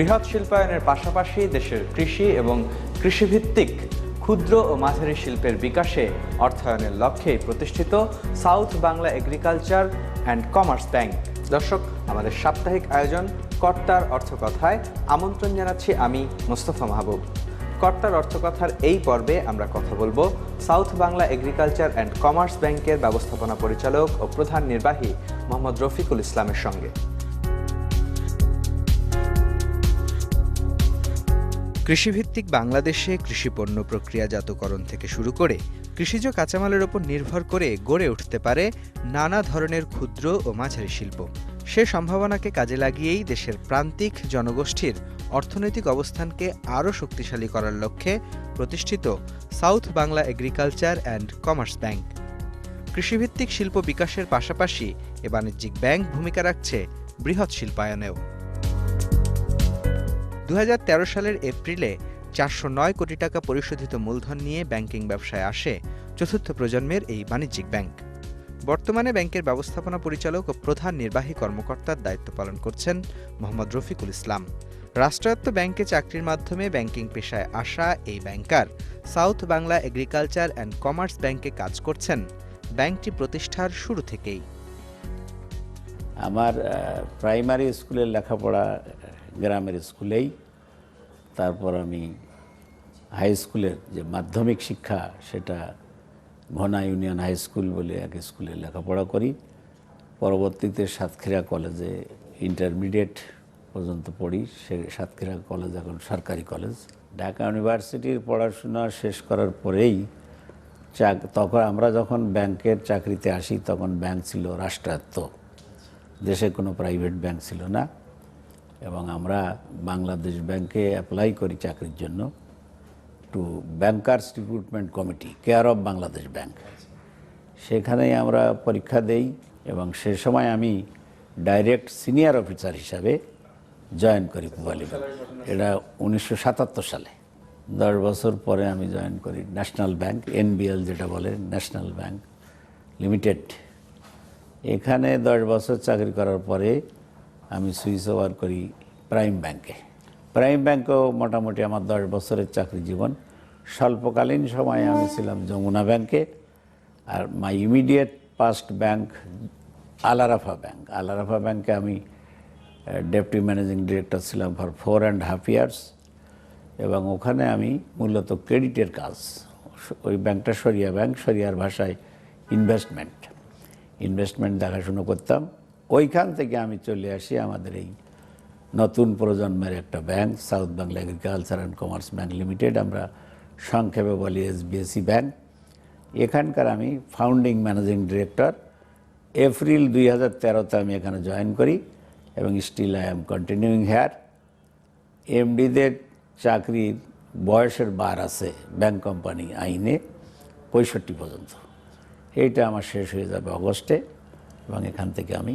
বৃহৎ শিল্পায়নের পাশাপাশি দেশের কৃষি এবং কৃষিভিত্তিক ক্ষুদ্র ও মাঝারি শিল্পের বিকাশে অর্থায়নের লক্ষ্যে প্রতিষ্ঠিত South Bangla Agriculture and Commerce Bank. দর্শক, আমাদের সাপ্তাহিক আয়োজন কর্তার অর্থকথায় আমন্ত্রণ জানাচ্ছি আমি মোস্তফা মাহবুব। কর্তার অর্থকথার এই পর্বে আমরা কথা বলব South Bangla Agriculture and Commerce ব্যাংকের ব্যবস্থাপনা পরিচালক ও প্রধান নির্বাহী মোহাম্মদ রফিকুল ইসলামের সঙ্গে। কৃষিভিত্তিক বাংলাদেশে কৃষিপণ্য প্রক্রিয়াজাতকরণ থেকে শুরু করে কৃষিজ কাঁচামালের ওপর নির্ভর করে গড়ে উঠতে পারে নানা ধরনের ক্ষুদ্র ও মাঝারি শিল্প। সে সম্ভাবনাকে কাজে লাগিয়েই দেশের প্রান্তিক জনগোষ্ঠীর অর্থনৈতিক অবস্থানকে আরও শক্তিশালী করার লক্ষ্যে প্রতিষ্ঠিত South Bangla Agriculture and Commerce Bank. কৃষিভিত্তিক শিল্প বিকাশের পাশাপাশি এ বাণিজ্যিক ব্যাংক ভূমিকা রাখছে বৃহৎ শিল্পায়নেও। দু হাজার তেরো সালের এপ্রিলে চারশো নয় কোটি টাকা পরিশোধিত মূলধন নিয়ে ব্যাংকিং ব্যবসায় আসে চতুর্থ প্রজন্মের এই বাণিজ্যিক ব্যাংক। বর্তমানে ব্যাংকের ব্যবস্থাপনা পরিচালক ও প্রধান নির্বাহী কর্মকর্তার দায়িত্ব পালন করছেন মোহাম্মদ রফিকুল ইসলাম। রাষ্ট্রায়ত্ত ব্যাংকে চাকরির মাধ্যমে ব্যাংকিং পেশায় আসা এই banker South Bangla Agriculture and Commerce ব্যাংকে কাজ করছেন। ব্যাংকটি প্রতিষ্ঠার শুরু থেকেই। আমার প্রাইমারি স্কুলের লেখাপড়া গ্রামের স্কুলেই। তারপর আমি হাই স্কুলের যে মাধ্যমিক শিক্ষা, সেটা ঘনা ইউনিয়ন হাই স্কুল বলে এক স্কুলে লেখাপড়া করি। পরবর্তীতে সাতক্ষীরা কলেজে ইন্টারমিডিয়েট পর্যন্ত পড়ি। সে সাতক্ষীরা কলেজ এখন সরকারি কলেজ ঢাকা ইউনিভার্সিটির পড়াশোনা শেষ করার পরেই চাক, তখন আমরা যখন ব্যাংকের চাকরিতে আসি, তখন ব্যাংক ছিল রাষ্ট্রায়ত্ত। দেশে কোনো প্রাইভেট ব্যাংক ছিল না। এবং আমরা বাংলাদেশ ব্যাংকে অ্যাপ্লাই করি চাকরির জন্য to bankers recruitment committee care of Bangladesh Bank সেখানেই আমরা পরীক্ষা দেই এবং সে সময় আমি ডাইরেক্ট সিনিয়র অফিসার হিসাবে জয়েন করি পুবালি এটা উনিশশো সাতাত্তর সালে। দশ বছর পরে আমি জয়েন করি ন্যাশনাল ব্যাংক এনবিএল যেটা বলে ন্যাশনাল ব্যাংক লিমিটেড এখানে দশ বছর চাকরি করার পরে আমি সুইচ ওভার করি প্রাইম ব্যাংকে। প্রাইম ব্যাংকেও মোটামুটি আমার দশ বছরের চাকরি জীবন। স্বল্পকালীন সময়ে আমি ছিলাম যমুনা ব্যাংকে আর my immediate past bank Alarafah Bank. Alarafah ব্যাংকে আমি ডেপুটি ম্যানেজিং ডিরেক্টর ছিলাম for four and half years এবং ওখানে আমি মূলত ক্রেডিটের কাজ, ওই ব্যাংকটা সরিয়া ব্যাংক, সরিয়ার ভাষায় ইনভেস্টমেন্ট। ইনভেস্টমেন্ট দেখাশুনো করতাম। ওইখান থেকে আমি চলে আসি আমাদের এই নতুন প্রজন্মের একটা bank, South Bangla Agriculture and Commerce Bank Limited, আমরা সংক্ষেপে বলি এসবিএসি ব্যাংক। এখানকার আমি ফাউন্ডিং ম্যানেজিং ডিরেক্টর এপ্রিল দুই হাজার তেরোতে আমি এখানে জয়েন করি এবং still I am continuing here এমডিদের চাকরির বয়সের বার আছে ব্যাংক কোম্পানি আইনে, পঁয়ষট্টি পর্যন্ত। এইটা আমার শেষ হয়ে যাবে অগস্টে এবং এখান থেকে আমি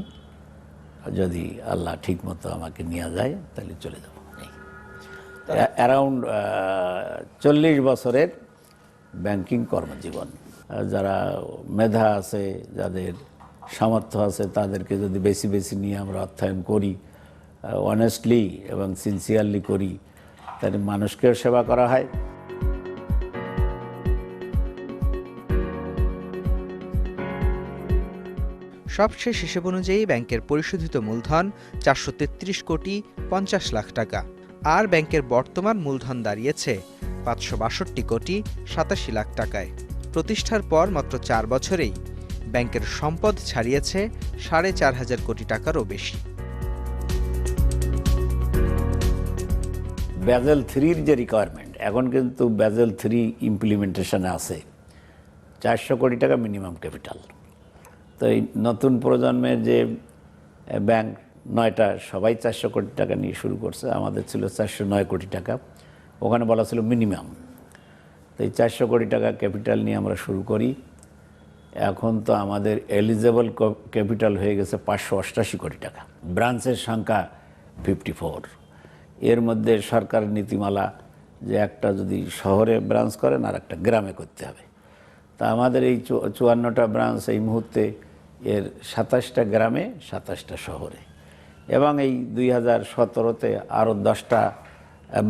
যদি আল্লাহ ঠিক মতো আমাকে নিয়ে যায় তাহলে চলে যাব। অ্যারাউন্ড চল্লিশ বছরের ব্যাংকিং কর্মজীবন। যারা মেধা আছে যাদের সামর্থ্য আছে তাদেরকে যদি বেশি বেশি নিয়ে আমরা অর্থায়ন করি অনেস্টলি এবং সিনসিয়ারলি করি তাহলে মানুষকেও সেবা করা হয়। সবশেষ হিসেব অনুযায়ী ব্যাংকের পরিশোধিত মূলধন চারশো তেত্রিশ কোটি পঞ্চাশ লাখ টাকা। আর ব্যাংকের বর্তমান মূলধন দাঁড়িয়েছে পাঁচশো বাষট্টি কোটি সাতাশি লাখ টাকায়। প্রতিষ্ঠার পর মাত্র চার বছরেই ব্যাংকের সম্পদ ছাড়িয়েছে সাড়ে চার হাজার কোটি টাকারও বেশি। ব্যাজেল থ্রির যে রিকোয়ারমেন্ট এখন কিন্তু ব্যাজেল থ্রি ইমপ্লিমেন্টেশনে আছে। চারশো কোটি টাকা মিনিমাম ক্যাপিটাল তো এই নতুন প্রজন্মের যে ব্যাংক নয়টা, সবাই চারশো কোটি টাকা নিয়ে শুরু করছে। আমাদের ছিল চারশো নয় কোটি টাকা। ওখানে বলা ছিল মিনিমাম। তো এই চারশো কোটি টাকা ক্যাপিটাল নিয়ে আমরা শুরু করি। এখন তো আমাদের এলিজেবল ক্যাপিটাল হয়ে গেছে পাঁচশো অষ্টাশি কোটি টাকা। ব্রাঞ্চের সংখ্যা ফিফটি ফোর। এর মধ্যে সরকারের নীতিমালা যে একটা যদি শহরে ব্রাঞ্চ করেন আর একটা গ্রামে করতে হবে। তা আমাদের এই চুয়ান্নটা ব্রাঞ্চ এই মুহূর্তে এর সাতাশটা গ্রামে, সাতাশটা শহরে। এবং এই দুই হাজার সতেরোতে আরও দশটা,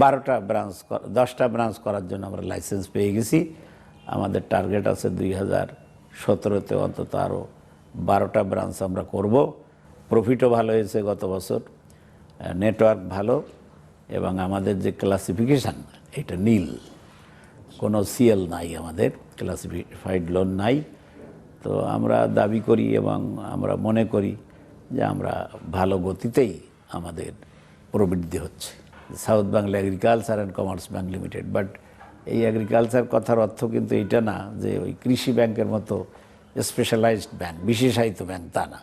বারোটা ব্রাঞ্চ দশটা ব্রাঞ্চ করার জন্য আমরা লাইসেন্স পেয়ে গেছি। আমাদের টার্গেট আছে দুই হাজার সতেরোতে অন্তত আরও বারোটা ব্রাঞ্চ আমরা করব। প্রফিটও ভালো হয়েছে গত বছর নেটওয়ার্ক ভালো, এবং আমাদের যে ক্লাসিফিকেশান এটা নীল। কোনো সিএল নাই আমাদের। ক্লাসিফাইড লোন নাই। তো আমরা দাবি করি এবং আমরা মনে করি যে আমরা ভালো গতিতেই আমাদের প্রবৃদ্ধি হচ্ছে। South Bangla Agriculture and Commerce Bank Limited but এই এগ্রিকালচার কথার অর্থ কিন্তু এটা না যে ওই কৃষি ব্যাংকের মতো স্পেশালাইজড ব্যাংক বিশেষায়িত ব্যাংক তা না।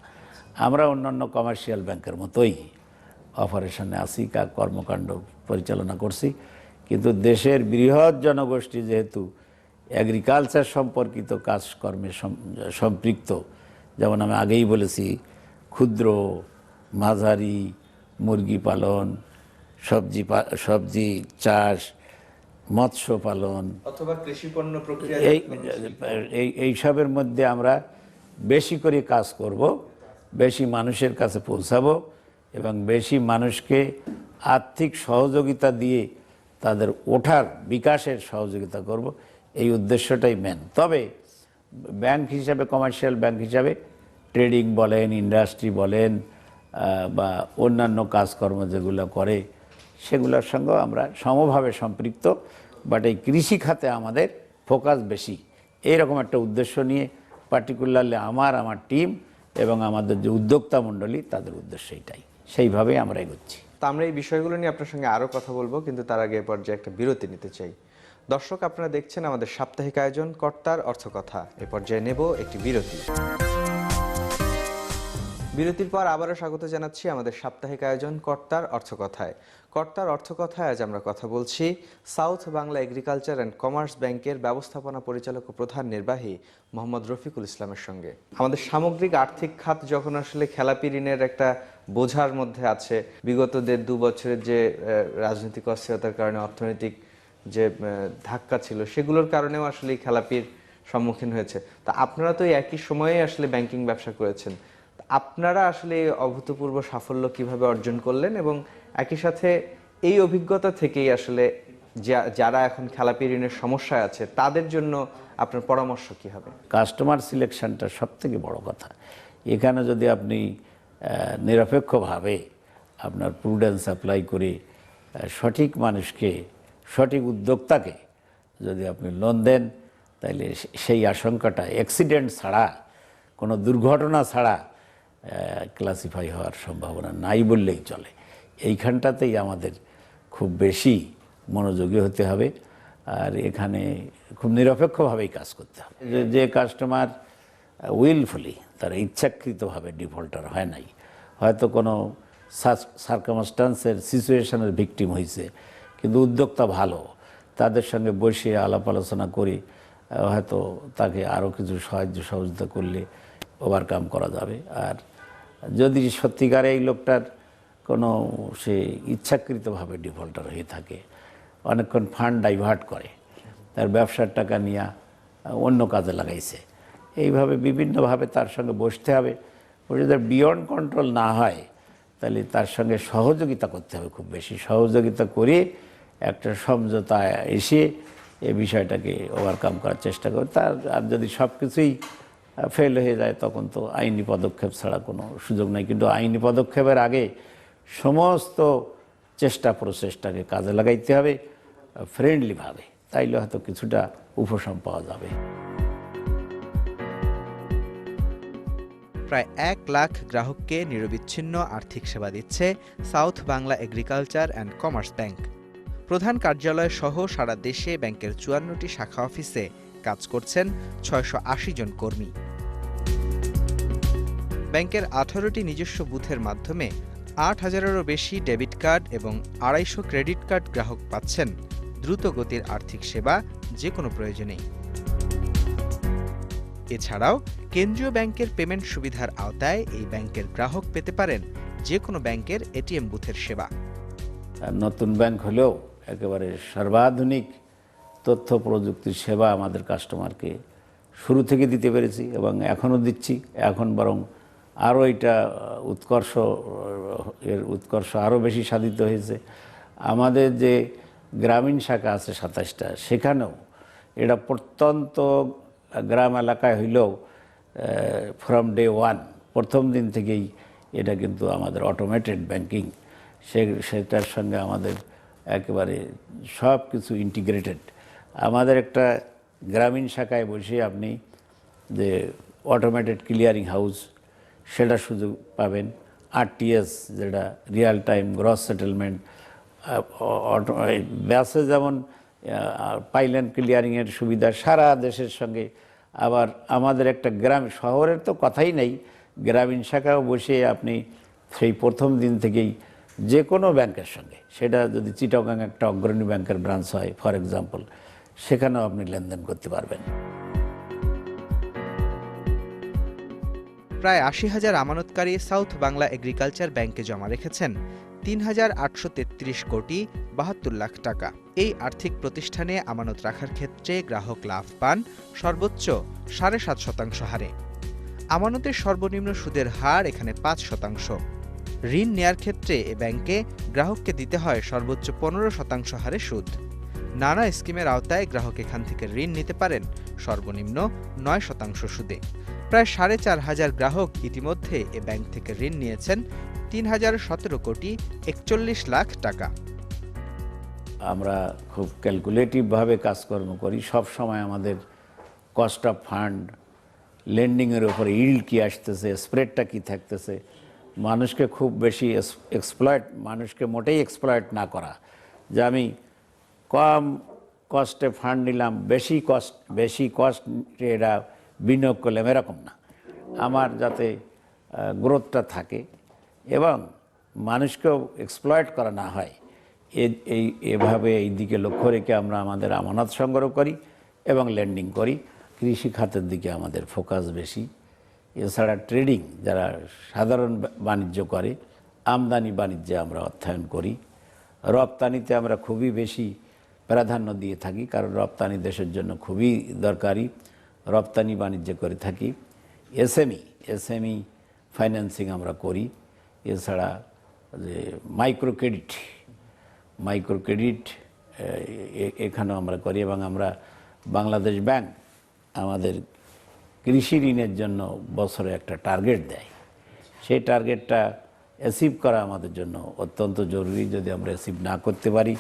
আমরা অন্যান্য কমার্শিয়াল ব্যাংকের মতোই অপারেশনে আসি কর্মকাণ্ড পরিচালনা করছি। কিন্তু দেশের বৃহৎ জনগোষ্ঠী যেহেতু এগ্রিকালচার সম্পর্কিত কাজকর্মে সম্পৃক্ত। যেমন আমি আগেই বলেছি ক্ষুদ্র মাঝারি মুরগি পালন সবজি সবজি চাষ মৎস্য পালন। অথবা কৃষি পণ্য প্রক্রিয়া এই এই এইসবের মধ্যে আমরা বেশি করে কাজ করব বেশি মানুষের কাছে পৌঁছাবো এবং বেশি মানুষকে আর্থিক সহযোগিতা দিয়ে তাদের ওঠার বিকাশের সহযোগিতা করব। এই উদ্দেশ্যটাই মেন তবে ব্যাংক হিসাবে কমার্শিয়াল ব্যাংক হিসাবে ট্রেডিং বলেন ইন্ডাস্ট্রি বলেন বা অন্যান্য কাজকর্ম যেগুলো করে, সেগুলোর সঙ্গেও আমরা সমভাবে সম্পৃক্ত বাট এই কৃষি খাতে আমাদের ফোকাস বেশি। এইরকম একটা উদ্দেশ্য নিয়ে পার্টিকুলারলি আমার আমার টিম এবং আমাদের যে উদ্যোক্তা মণ্ডলী, তাদের উদ্দেশ্য এটাই। সেইভাবেই আমরা এগোচ্ছি। তা আমরা এই বিষয়গুলো নিয়ে আপনার সঙ্গে আরও কথা বলব, কিন্তু তার আগে এ পর্যায়ে একটা বিরতি নিতে চাই। দর্শক, আপনারা দেখছেন আমাদের সাপ্তাহিক আয়োজন, কর্তার অর্থকথা। এ পর্যায়ে নেব একটি বিরতি। বিরতির পর আবারও স্বাগত জানাচ্ছি আমাদের সাপ্তাহিক আয়োজন, কর্তার অর্থকথায়। কর্তার অর্থকথায় আজ আমরা কথা বলছি South Bangla Agriculture and Commerce ব্যাংকের ব্যবস্থাপনা পরিচালক ও প্রধান নির্বাহী মোহাম্মদ রফিকুল ইসলামের সঙ্গে। আমাদের সামগ্রিক আর্থিক খাত যখন আসলে খেলাপি ঋণের একটা বোঝার মধ্যে আছে, বিগত দেড় দু বছরের যে রাজনৈতিক অস্থিরতার কারণে অর্থনৈতিক যে ধাক্কা ছিল সেগুলোর কারণেও আসলে খেলাপির সম্মুখীন হয়েছে। তা আপনারা তো একই সময়ে আসলে ব্যাংকিং ব্যবসা করেছেন। আপনারা আসলে অভূতপূর্ব সাফল্য কীভাবে অর্জন করলেন এবং একই সাথে এই অভিজ্ঞতা থেকেই আসলে যারা এখন খেলাপি ঋণের সমস্যায় আছে, তাদের জন্য আপনার পরামর্শ কি হবে? কাস্টমার সিলেকশনটা সব থেকে বড় কথা। এখানে যদি আপনি নিরপেক্ষভাবে আপনার প্রুডেন্স অ্যাপ্লাই করে সঠিক মানুষকে সঠিক উদ্যোক্তাকে যদি আপনি লোন দেন তাহলে সেই আশঙ্কাটা অ্যাক্সিডেন্ট ছাড়া, কোনো দুর্ঘটনা ছাড়া ক্লাসিফাই হওয়ার সম্ভাবনা নাই বললেই চলে। এইখানটাতেই আমাদের খুব বেশি মনোযোগী হতে হবে, আর এখানে খুব নিরপেক্ষভাবেই কাজ করতে হবে। যে- কাস্টমার উইলফুলি তারা ইচ্ছাকৃতভাবে ডিফল্টার হয় নাই। হয়তো কোনো সার্কামস্টান্সের সিচুয়েশনের ভিকটিম হয়েছে কিন্তু উদ্যোক্তা ভালো। তাদের সঙ্গে বসে আলাপ আলোচনা করে হয়তো তাকে আরও কিছু সাহায্য সহযোগিতা করলে ওভারকাম করা যাবে। আর যদি সত্যিকারে এই লোকটার কোনো সে ইচ্ছাকৃতভাবে ডিফল্টার হয়ে থাকে, অনেকক্ষণ ফান্ড ডাইভার্ট করে, তার ব্যবসার টাকা নিয়ে অন্য কাজে লাগাইছে, এইভাবে বিভিন্নভাবে তার সঙ্গে বসতে হবে। যদি বিয়ন্ড কন্ট্রোল না হয়, তাহলে তার সঙ্গে সহযোগিতা করতে হবে খুব বেশি। সহযোগিতা করে একটা সমঝোতা এসে এই বিষয়টাকে ওভারকাম করার চেষ্টা করে। তার, আর যদি সব কিছুই ফেল হয়ে যায়, তখন তো আইনি পদক্ষেপ ছাড়া কোনো সুযোগ নেই। কিন্তু আইনি পদক্ষেপের আগে সমস্ত চেষ্টা প্রচেষ্টাকে কাজে লাগাইতে হবে ফ্রেন্ডলিভাবে তাইলে হয়তো কিছুটা উপশম পাওয়া যাবে। প্রায় এক লাখ গ্রাহককে নিরবিচ্ছিন্ন আর্থিক সেবা দিচ্ছে South Bangla Agriculture and Commerce Bank. প্রধান কার্যালয় সহ সারা দেশে ব্যাংকের চুয়ান্নটি শাখা অফিসে কাজ করছেন ছয়শো আশি জন কর্মী। ব্যাংকের আঠারোটি নিজস্ব বুথের মাধ্যমে আট হাজারেরও বেশি ডেবিট কার্ড এবং আড়াইশো ক্রেডিট কার্ড গ্রাহক পাচ্ছেন দ্রুত গতির আর্থিক সেবা যে কোনো প্রয়োজনেই। এছাড়াও কেন্দ্রীয় ব্যাংকের পেমেন্ট সুবিধার আওতায় এই ব্যাংকের গ্রাহক পেতে পারেন যে কোনো ব্যাংকের এটিএম বুথের সেবা। নতুন ব্যাংক হলেও একেবারে সর্বাধুনিক তথ্য প্রযুক্তির সেবা আমাদের কাস্টমারকে শুরু থেকে দিতে পেরেছি এবং এখনও দিচ্ছি। এখন বরং আরও এটা উৎকর্ষ, এর উৎকর্ষ আরও বেশি সাধিত হয়েছে। আমাদের যে গ্রামীণ শাখা আছে সাতাশটা, সেখানেও এটা প্রত্যন্ত গ্রাম এলাকায় হইলেও ফ্রম ডে ওয়ান প্রথম দিন থেকেই এটা কিন্তু আমাদের অটোমেটেড ব্যাংকিং সে, সেটার সঙ্গে আমাদের একেবারে সব কিছু ইন্টিগ্রেটেড আমাদের একটা গ্রামীণ শাখায় বসে আপনি যে অটোমেটেড ক্লিয়ারিং হাউস সেটা সুযোগ পাবেন। আরটিএস যেটা real time gross settlement auto ব্যাসে যেমন পাইল্যান্ড ক্লিয়ারিংয়ের সুবিধা, সারা দেশের সঙ্গে। আবার আমাদের একটা গ্রাম, শহরের তো কথাই নেই। গ্রামীণ শাখাও বসে আপনি সেই প্রথম দিন থেকেই যে কোনো ব্যাংকের সঙ্গে, সেটা যদি চিটাগাং একটা অগ্রণী ব্যাংকের ব্রাঞ্চ হয় ফর এক্সাম্পল সেখানেও আপনি লেনদেন করতে পারবেন। প্রায় আশি হাজার আমানতকারী সাউথ বাংলা এগ্রিকালচার ব্যাংকে জমা রেখেছেন। তিন হাজার আটশো তেত্রিশ কোটি বাহাত্তর লাখ টাকা। এই আর্থিক প্রতিষ্ঠানে আমানত রাখার ক্ষেত্রে গ্রাহক লাভ পান, সর্বোচ্চ সাড়ে সাত শতাংশ হারে। আমানতের সর্বনিম্ন সুদের হার এখানে পাঁচ শতাংশ। ঋণ নেয়ার ক্ষেত্রে এ ব্যাংকে গ্রাহককে দিতে হয় সর্বোচ্চ পনেরো শতাংশ হারে সুদ। নানা স্কিমের আওতায় গ্রাহক এখান থেকে ঋণ নিতে পারেন, সর্বনিম্ন নয় শতাংশ সুদে। প্রায় সাড়ে চার হাজার গ্রাহক ইতিমধ্যে এ ব্যাংক থেকে ঋণ নিয়েছেন তিন হাজার সতেরো কোটি একচল্লিশ লাখ টাকা। আমরা খুব ক্যালকুলেটিভভাবে কাজকর্ম করি। সব সময় আমাদের কস্ট অফ ফান্ড লেন্ডিংয়ের উপরে ইল্ড কি আসতেছে স্প্রেডটা কি থাকতেছে মানুষকে খুব বেশি এক্সপ্লয়েট মানুষকে মোটেই এক্সপ্লয়েট না করা। যে আমি কম কস্টে ফান্ড নিলাম, বেশি কস্ট বেশি কস্ট এরা বিনিয়োগ করলাম, এরকম না। আমার যাতে গ্রোথটা থাকে এবং মানুষকেও এক্সপ্লয়েট করা না হয় এই, এভাবে এই দিকে লক্ষ্য রেখে আমরা আমাদের আমানত সংগ্রহ করি এবং লেন্ডিং করি। কৃষি খাতের দিকে আমাদের ফোকাস বেশি। এছাড়া ট্রেডিং, যারা সাধারণ বাণিজ্য করে, আমদানি বাণিজ্যে আমরা অর্থায়ন করি। রপ্তানিতে আমরা খুবই বেশি প্রাধান্য দিয়ে থাকি, কারণ রপ্তানি দেশের জন্য খুবই দরকারি। রপ্তানি বাণিজ্য করে থাকি। এসএমই এসএমই ফাইন্যান্সিং আমরা করি। এছাড়া যে মাইক্রো ক্রেডিট মাইক্রো ক্রেডিট এখানেও আমরা করি এবং আমরা বাংলাদেশ ব্যাংক আমাদের কৃষি ঋণের জন্য বছরে একটা টার্গেট দেয়। সেই টার্গেটটা অ্যাচিভ করা আমাদের জন্য অত্যন্ত জরুরি। যদি আমরা অ্যাচিভ না করতে পারি,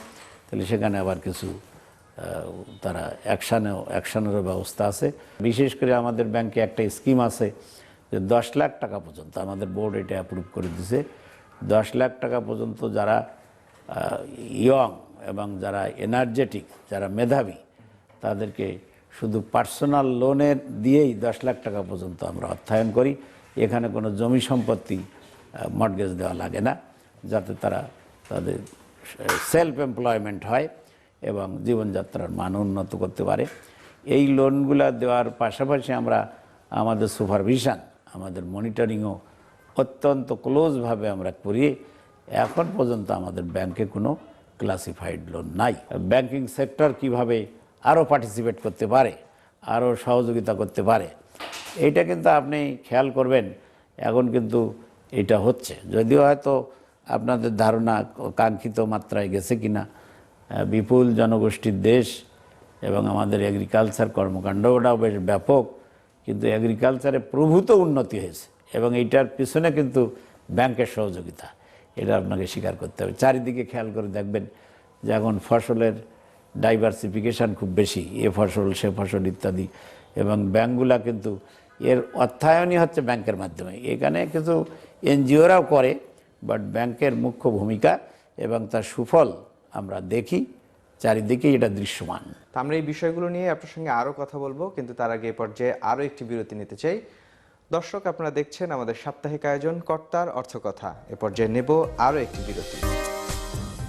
তাহলে সেখানে আবার কিছু তারা অ্যাকশানেও অ্যাকশানেরও ব্যবস্থা আছে। বিশেষ করে আমাদের ব্যাংকে একটা স্কিম আছে যে দশ লাখ টাকা পর্যন্ত, আমাদের বোর্ড এটা অ্যাপ্রুভ করে দিছে দশ লাখ টাকা পর্যন্ত যারা ইয়ং এবং যারা এনার্জেটিক যারা মেধাবী, তাদেরকে শুধু পার্সোনাল লোনের দিয়েই দশ লাখ টাকা পর্যন্ত আমরা অর্থায়ন করি। এখানে কোনো জমি সম্পত্তি মর্গেজ দেওয়া লাগে না, যাতে তারা তাদের সেলফ এমপ্লয়মেন্ট হয় এবং জীবনযাত্রার মান উন্নত করতে পারে। এই লোনগুলো দেওয়ার পাশাপাশি আমরা আমাদের সুপারভিশন আমাদের মনিটরিংও অত্যন্ত ক্লোজভাবে আমরা করি। এখন পর্যন্ত আমাদের ব্যাংকে কোনো ক্লাসিফাইড লোন নাই। ব্যাংকিং সেক্টর কীভাবে আরও পার্টিসিপেট করতে পারে আরও সহযোগিতা করতে পারে। এইটা কিন্তু আপনি খেয়াল করবেন, এখন কিন্তু এটা হচ্ছে। যদিও হয়তো আপনাদের ধারণা কাঙ্ক্ষিত মাত্রায় গেছে কিনা বিপুল জনগোষ্ঠীর দেশ এবং আমাদের এগ্রিকালচার কর্মকাণ্ড ওটাও বেশ ব্যাপক, কিন্তু এগ্রিকালচারে প্রভূত উন্নতি হয়েছে এবং এইটার পিছনে কিন্তু ব্যাংকের সহযোগিতা, এটা আপনাকে স্বীকার করতে হবে। চারিদিকে খেয়াল করে দেখবেন যে এখন ফসলের ডাইভার্সিফিকেশান খুব বেশি, এ ফসল, সে ফসল ইত্যাদি। এবং ব্যাংকগুলা কিন্তু এর অর্থায়নই হচ্ছে ব্যাংকের মাধ্যমে। এখানে কিছু এনজিওরাও করে বাট ব্যাংকের মুখ্য ভূমিকা এবং তার সুফল আমরা দেখি চারিদিকে এটা দৃশ্যমান। আমরা এই বিষয়গুলো নিয়ে আপনার সঙ্গে আরও কথা বলব, কিন্তু তার আগে এ পর্যায়ে আরও একটি বিরতি নিতে চাই। দর্শক, আপনারা দেখছেন আমাদের সাপ্তাহিক আয়োজন, কর্তার অর্থকথা। এ পর্যায়ে নেব আরও একটি বিরতি।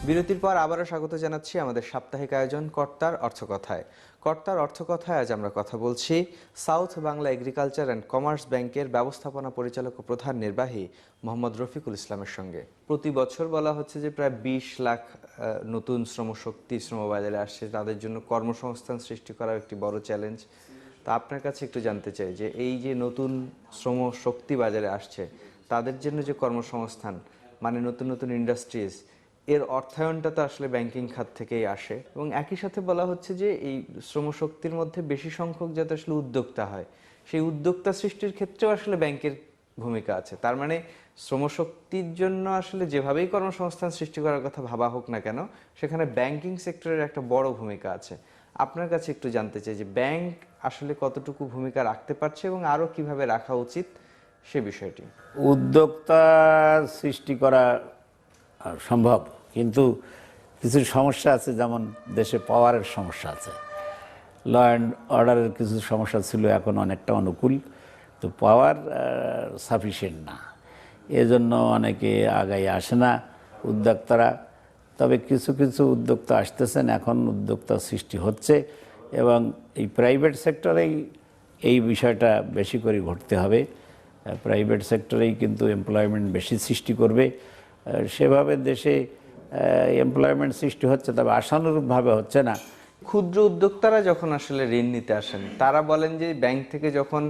বিরতির পর আবারও স্বাগত জানাচ্ছি আমাদের সাপ্তাহিক আয়োজন কর্তার অর্থকথায়। কর্তার অর্থকথায় আজ আমরা কথা বলছি South Bangla Agriculture and Commerce ব্যাংকের ব্যবস্থাপনা পরিচালক ও প্রধান নির্বাহী মোহাম্মদ রফিকুল ইসলামের সঙ্গে। প্রতি বছর বলা হচ্ছে যে প্রায় বিশ লাখ আহ, নতুন শ্রমশক্তি শ্রমবাজারে আসছে। তাদের জন্য কর্মসংস্থান সৃষ্টি করার একটি বড় চ্যালেঞ্জ তা আপনার কাছে একটু জানতে চাই যে এই যে নতুন শ্রম শক্তি বাজারে আসছে তাদের জন্য যে কর্মসংস্থান মানে নতুন নতুন ইন্ডাস্ট্রিজ এর অর্থায়নটা তো আসলে ব্যাংকিং খাত থেকেই আসে। এবং একই সাথে বলা হচ্ছে যে এই শ্রমশক্তির মধ্যে বেশি সংখ্যক যাতে আসলে উদ্যোক্তা হয়, সেই উদ্যোক্তা সৃষ্টির ক্ষেত্রেও আসলে ব্যাংকের ভূমিকা আছে। তার মানে শ্রমশক্তির জন্য আসলে যেভাবেই কর্মসংস্থান সৃষ্টি করার কথা ভাবা হোক না কেন, সেখানে ব্যাংকিং সেক্টরের একটা বড় ভূমিকা আছে। আপনার কাছে একটু জানতে চাই যে ব্যাংক আসলে কতটুকু ভূমিকা রাখতে পারছে এবং আরও কীভাবে রাখা উচিত সে বিষয়টি। উদ্যোক্তা সৃষ্টি করা সম্ভব। কিন্তু কিছু সমস্যা আছে, যেমন দেশে পাওয়ারের সমস্যা আছে। ল অ্যান্ড অর্ডারের কিছু সমস্যা ছিল, এখন অনেকটা অনুকূল। তো পাওয়ার সাফিসিয়েন্ট না। এজন্য অনেকে আগাই আসে না উদ্যোক্তারা। তবে কিছু কিছু উদ্যোক্তা আসতেছেন, এখন উদ্যোক্তা সৃষ্টি হচ্ছে এবং এই প্রাইভেট সেক্টরেই এই বিষয়টা বেশি করে ঘটতে হবে। প্রাইভেট সেক্টরেই কিন্তু এমপ্লয়মেন্ট বেশি সৃষ্টি করবে। সেভাবে দেশে এমপ্লয়মেন্ট সৃষ্টি হচ্ছে তবে আশানুরূপভাবে হচ্ছে না। ক্ষুদ্র উদ্যোক্তারা যখন আসলে ঋণ নিতে আসেন তারা বলেন যে ব্যাংক থেকে যখন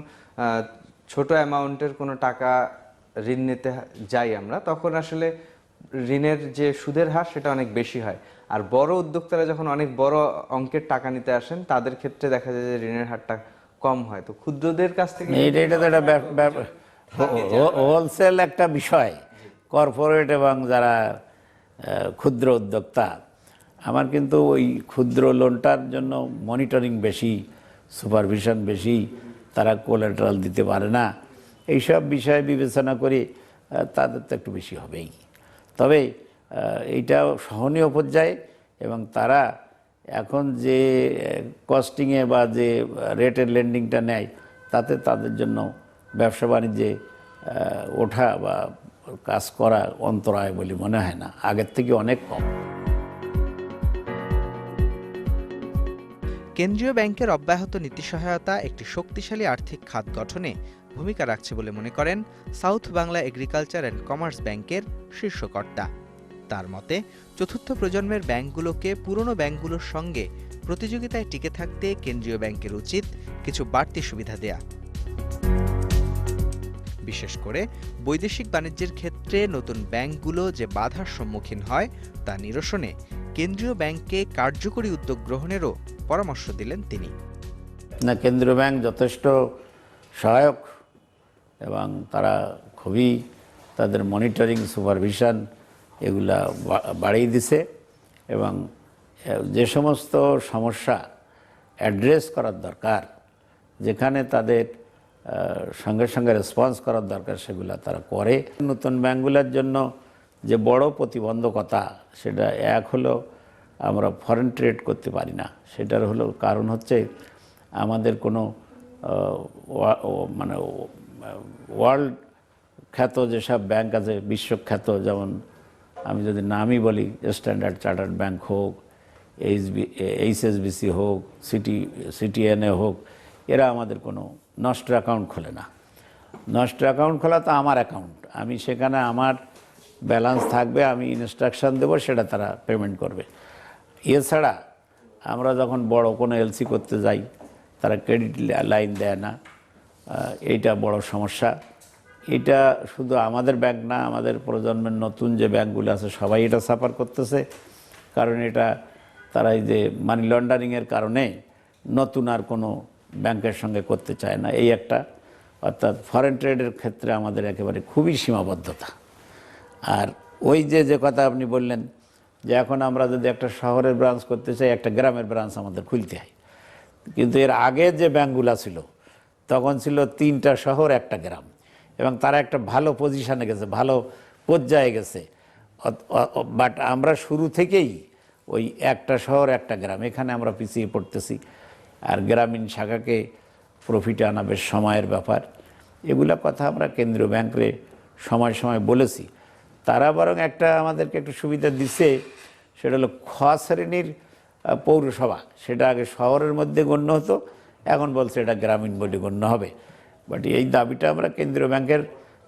ছোট অ্যামাউন্টের কোনো টাকা ঋণ নিতে যাই আমরা তখন আসলে ঋণের যে সুদের হার সেটা অনেক বেশি হয়। আর বড় উদ্যোক্তারা যখন অনেক বড় অঙ্কের টাকা নিতে আসেন তাদের ক্ষেত্রে দেখা যায় যে ঋণের হারটা কম হয়। তো ক্ষুদ্রদের কাছ থেকে এটা এটা তো একটা হোলসেল একটা বিষয়। কর্পোরেট এবং যারা ক্ষুদ্র উদ্যোক্তা, আমার কিন্তু ওই ক্ষুদ্র লোনটার জন্য মনিটরিং বেশি সুপারভিশন বেশি, তারা কোলাটারাল দিতে পারে না। এইসব বিষয়ে বিবেচনা করে তাদের তো একটু বেশি হবেই। তবে এইটা সহনীয় পর্যায়ে এবং তারা এখন যে কস্টিংয়ে বা যে রেটের লেন্ডিংটা নেয়, তাতে তাদের জন্য ব্যবসা বাণিজ্যে ওঠা বা কাজ করা অন্তরায় বলে মনে হয় না। আগের থেকে অনেক কম। কেন্দ্রীয় ব্যাংকের অব্যাহত নীতি সহায়তা একটি শক্তিশালী আর্থিক খাত গঠনে ভূমিকা রাখছে বলে মনে করেন south Bangla agriculture and commerce ব্যাংকের শীর্ষকর্তা। তার মতে, চতুর্থ প্রজন্মের ব্যাংকগুলোকে পুরনো ব্যাংকগুলোর সঙ্গে প্রতিযোগিতায় টিকে থাকতে কেন্দ্রীয় ব্যাংকের উচিত কিছু বাড়তি সুবিধা দেয়া। বিশেষ করে বৈদেশিক বাণিজ্যের ক্ষেত্রে নতুন ব্যাংকগুলো যে বাধার সম্মুখীন হয় তা নিরসনে কেন্দ্রীয় ব্যাংককে কার্যকরী উদ্যোগ গ্রহণেরও পরামর্শ দিলেন তিনি। না, কেন্দ্রীয় ব্যাংক যথেষ্ট সহায়ক এবং তারা খুবই তাদের মনিটরিং, সুপারভিশন এগুলা বাড়িয়ে দিছে এবং যে সমস্ত সমস্যা অ্যাড্রেস করার দরকার, যেখানে তাদের সঙ্গে সঙ্গে রেসপন্স করার দরকার সেগুলা তারা করে। নতুন ব্যাংকগুলোর জন্য যে বড় প্রতিবন্ধকতা, সেটা এক হলো আমরা ফরেন ট্রেড করতে পারি না। সেটার হলো কারণ হচ্ছে আমাদের কোনো মানে ওয়ার্ল্ড খ্যাত যেসব ব্যাংক আছে, বিশ্বখ্যাত, যেমন আমি যদি নামই বলি স্ট্যান্ডার্ড চার্টার্ড ব্যাংক হোক এইচবি এইচএসবিসি হোক সিটি সিটিএনএ হোক, এরা আমাদের কোনো নষ্ট অ্যাকাউন্ট খোলে না। নষ্ট অ্যাকাউন্ট খোলা তো আমার অ্যাকাউন্ট আমি সেখানে আমার ব্যালেন্স থাকবে, আমি ইনস্ট্রাকশন দেবো, সেটা তারা পেমেন্ট করবে। এছাড়া আমরা যখন বড় কোনো এলসি করতে যাই, তারা ক্রেডিট লাইন দেয় না। এইটা বড় সমস্যা। এটা শুধু আমাদের ব্যাংক না, আমাদের প্রজন্মের নতুন যে ব্যাংকগুলো আছে, সবাই এটা সাফার করতেছে। কারণ এটা তারা এই যে মানি লন্ডারিংয়ের কারণে নতুন আর কোনো ব্যাংকের সঙ্গে করতে চায় না, এই একটা। অর্থাৎ ফরেন ট্রেডের ক্ষেত্রে আমাদের একেবারে খুবই সীমাবদ্ধতা। আর ওই যে যে কথা আপনি বললেন, যে এখন আমরা যদি একটা শহরের ব্রাঞ্চ করতে চাই, একটা গ্রামের ব্রাঞ্চ আমাদের খুলতে হয়। কিন্তু এর আগে যে ব্যাঙ্কগুলা ছিল, তখন ছিল তিনটা শহর, একটা গ্রাম। এবং তারা একটা ভালো পজিশানে গেছে, ভালো পর্যায়ে গেছে। বাট আমরা শুরু থেকেই ওই একটা শহর, একটা গ্রাম, এখানে আমরা পিছিয়ে পড়তেছি। আর গ্রামীণ শাখাকে প্রফিটে আনা বেশ সময়ের ব্যাপার। এগুলা কথা আমরা কেন্দ্রীয় ব্যাংকে সময় সময় বলেছি। তারা বরং একটা আমাদেরকে একটু সুবিধা দিছে, সেটা হলো খ শ্রেণির পৌরসভা। সেটা আগে শহরের মধ্যে গণ্য হতো, এখন বলছে এটা গ্রামীণ বলে গণ্য হবে। বাট এই দাবিটা আমরা কেন্দ্রীয় ব্যাংকের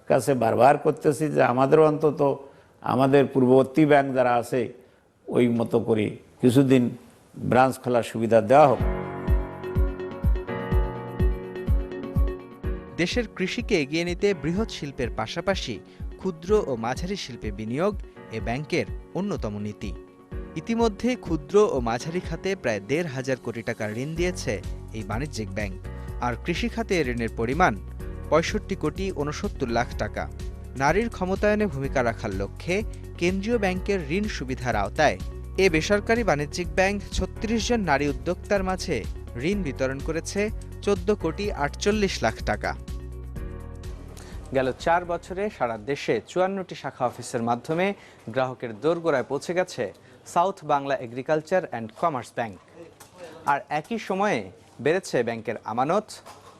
কাছে বারবার করতেছি যে আমাদের অন্তত আমাদের পূর্ববর্তী ব্যাংক যারা আছে, ওই মতো করে কিছুদিন ব্রাঞ্চ খোলার সুবিধা দেওয়া হোক। দেশের কৃষিকে এগিয়ে নিতে বৃহৎ শিল্পের পাশাপাশি ক্ষুদ্র ও মাঝারি শিল্পে বিনিয়োগ এ ব্যাংকের অন্যতম নীতি। ইতিমধ্যে ক্ষুদ্র ও মাঝারি খাতে প্রায় দেড় হাজার কোটি টাকা ঋণ দিয়েছে এই বাণিজ্যিক ব্যাংক, আর কৃষি খাতে ঋণের পরিমাণ পঁয়ষট্টি কোটি উনসত্তর লাখ টাকা। নারীর ক্ষমতায়নে ভূমিকা রাখার লক্ষ্যে কেন্দ্রীয় ব্যাংকের ঋণ সুবিধার আওতায় এ বেসরকারি বাণিজ্যিক ব্যাংক ছত্রিশ জন নারী উদ্যোক্তার মাঝে ঋণ বিতরণ করেছে চোদ্দ কোটি আটচল্লিশ লাখ টাকা। গেল চার বছরে সারা দেশে চুয়ান্নটি শাখা অফিসের মাধ্যমে গ্রাহকের দোরগোড়ায় পৌঁছে গেছে south Bangla agriculture and commerce bank. আর একই সময়ে বেড়েছে ব্যাংকের আমানত,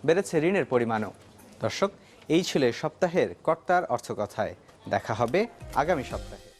বেড়েছে ঋণের পরিমাণও। দর্শক, এই ছিল সপ্তাহের কর্তার অর্থকথায়। দেখা হবে আগামী সপ্তাহে।